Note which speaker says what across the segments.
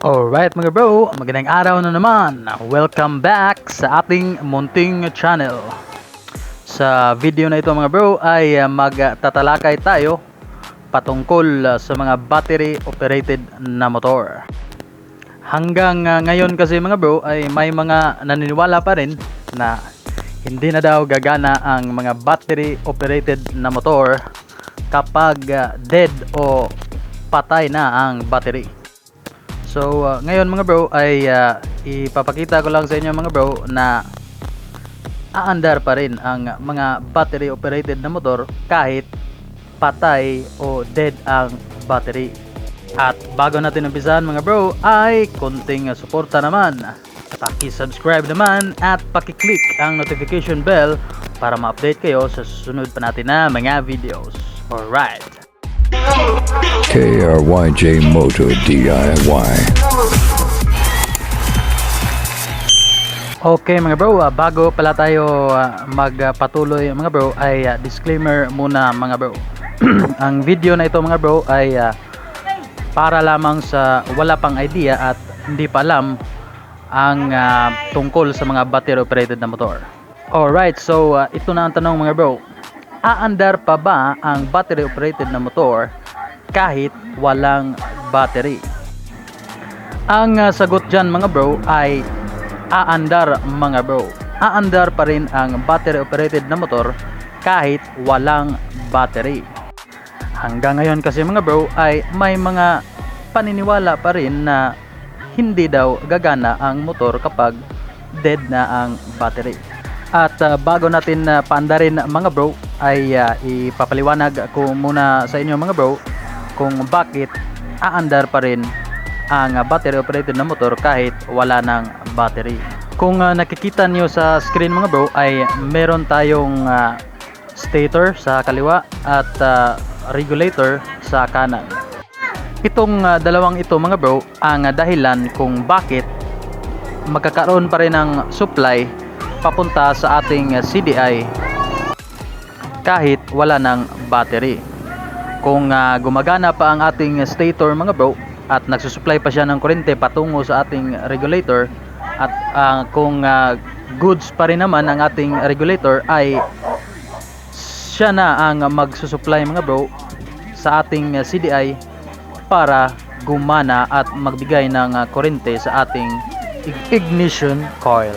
Speaker 1: Alright mga bro, magandang araw na naman. Welcome back sa ating munting channel. Sa video na ito mga bro ay uh, magtatalakay tayo patungkol uh, sa mga battery operated na motor. Hanggang uh, ngayon kasi mga bro ay may mga naniniwala pa rin na hindi na daw gagana ang mga battery operated na motor kapag dead o patay na ang battery. So uh, ngayon mga bro ay uh, ipapakita ko lang sa inyo mga bro na aandar pa rin ang mga battery operated na motor kahit patay o dead ang battery. At bago natin umpisahan mga bro ay konting suporta naman. Paki-subscribe naman at paki-click ang notification bell para ma-update kayo sa susunod pa natin na mga videos. Alright!
Speaker 2: KRYJ Moto DIY.
Speaker 1: Okay mga bro, ah, bago pala tayo ah, magpatuloy mga bro ay ah, disclaimer muna mga bro. Ang video na ito mga bro ay para lamang sa wala pang idea at hindi pa alam ang ah, tungkol sa mga battery operated na motor. Alright, so ah, ito na ang tanong mga bro. Aandar pa ba ang battery operated na motor kahit walang battery? Ang ah, sagot dyan mga bro ay aandar mga bro. Aandar pa rin ang battery operated na motor kahit walang battery. Hanggang ngayon kasi mga bro ay may mga paniniwala pa rin na hindi daw gagana ang motor kapag dead na ang battery. At ah, bago natin uh, paandarin mga bro ay ah, ipapaliwanag ko muna sa inyo mga bro kung bakit aandar pa rin ang battery operated na motor kahit wala ng battery. Kung ah, nakikita nyo sa screen mga bro ay meron tayong ah, stator sa kaliwa at ah, regulator sa kanan. Itong ah, dalawang ito mga bro ang ah, dahilan kung bakit magkakaroon pa rin ng supply papunta sa ating CDI kahit wala ng battery. Kung ah, gumagana pa ang ating stator mga bro at nagsusupply pa siya ng kuryente patungo sa ating regulator at ah, kung ah, goods pa rin naman ang ating regulator ay siya na ang magsusupply mga bro sa ating CDI para gumana at magbigay ng ah, kuryente sa ating ig- ignition coil.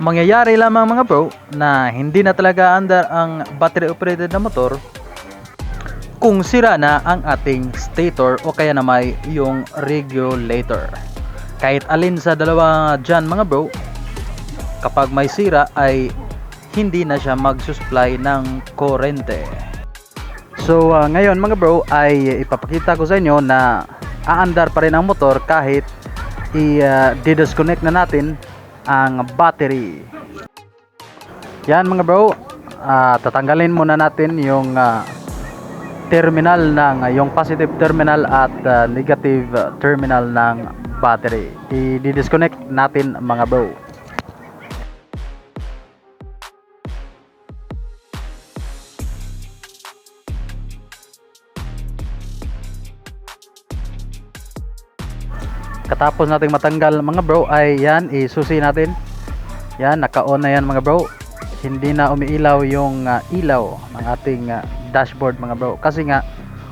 Speaker 1: Mangyayari lamang mga bro na hindi na talaga andar ang battery operated na motor kung sira na ang ating stator o kaya na may yung regulator. Kahit alin sa dalawa dyan mga bro, kapag may sira ay hindi na siya magsusupply ng korente. So ah, ngayon mga bro ay ipapakita ko sa inyo na aandar pa rin ang motor kahit i-disconnect na natin ang battery. Yan mga bro, ah, tatanggalin muna natin yung ah, terminal ng yung positive terminal at ah, negative terminal ng battery. I-disconnect natin mga bro. Katapos nating matanggal mga bro ay yan isusi natin. Yan naka-on na yan mga bro. Hindi na umiilaw yung ah, ilaw ng ating ah, dashboard mga bro kasi nga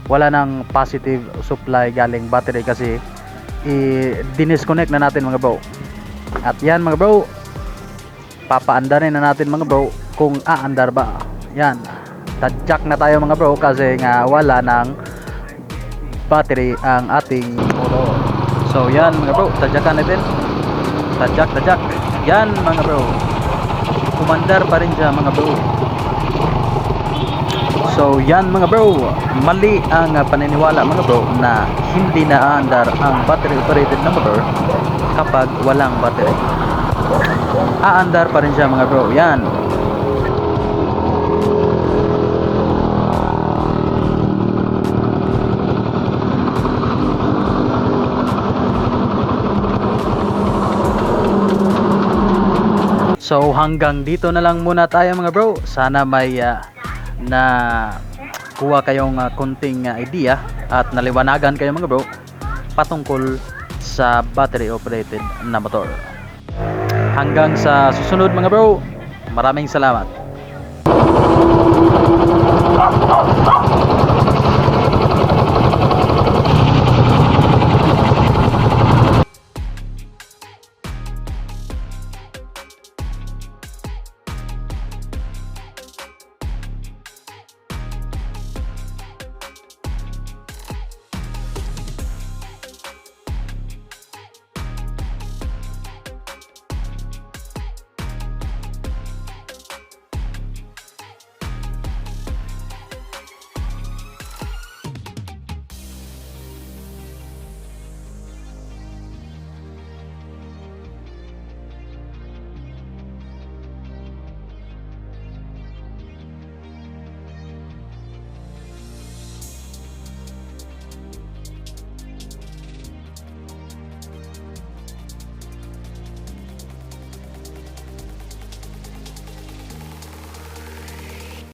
Speaker 1: wala nang positive supply galing battery kasi i-disconnect na natin mga bro. At yan mga bro papaandarin na natin mga bro kung aandar ba. Yan. Tadjak na tayo mga bro kasi nga wala nang battery ang ating motor. So yan mga bro, tadyakan natin. Tadyak, tadyak. Yan mga bro. Kumandar pa rin siya mga bro. So yan mga bro, mali ang uh, paniniwala mga bro na hindi na aandar ang battery operated na motor kapag walang battery. Aandar pa rin siya mga bro. Yan. So hanggang dito na lang muna tayo mga bro. Sana may ah, na kuha kayong ah, konting ah, idea at naliwanagan kayo mga bro patungkol sa battery operated na motor. Hanggang sa susunod mga bro, maraming salamat.